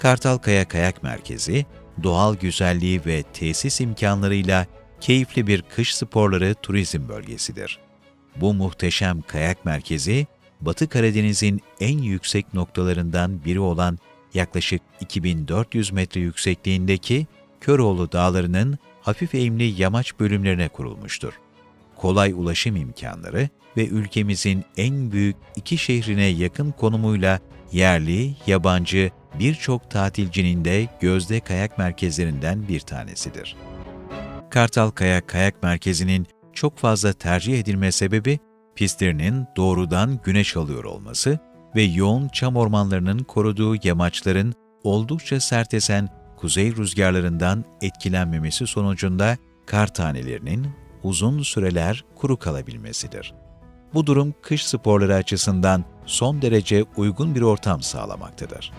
Kartalkaya Kayak Merkezi, doğal güzelliği ve tesis imkanlarıyla keyifli bir kış sporları turizm bölgesidir. Bu muhteşem kayak merkezi, Batı Karadeniz'in en yüksek noktalarından biri olan yaklaşık 2400 metre yüksekliğindeki Köroğlu Dağları'nın hafif eğimli yamaç bölümlerine kurulmuştur. Kolay ulaşım imkanları ve ülkemizin en büyük iki şehrine yakın konumuyla yerli, yabancı birçok tatilcinin de gözde kayak merkezlerinden bir tanesidir. Kartal Kayak Kayak Merkezi'nin çok fazla tercih edilme sebebi, pistlerinin doğrudan güneş alıyor olması ve yoğun çam ormanlarının koruduğu yamaçların oldukça sert esen kuzey rüzgarlarından etkilenmemesi sonucunda kar tanelerinin uzun süreler kuru kalabilmesidir. Bu durum kış sporları açısından son derece uygun bir ortam sağlamaktadır.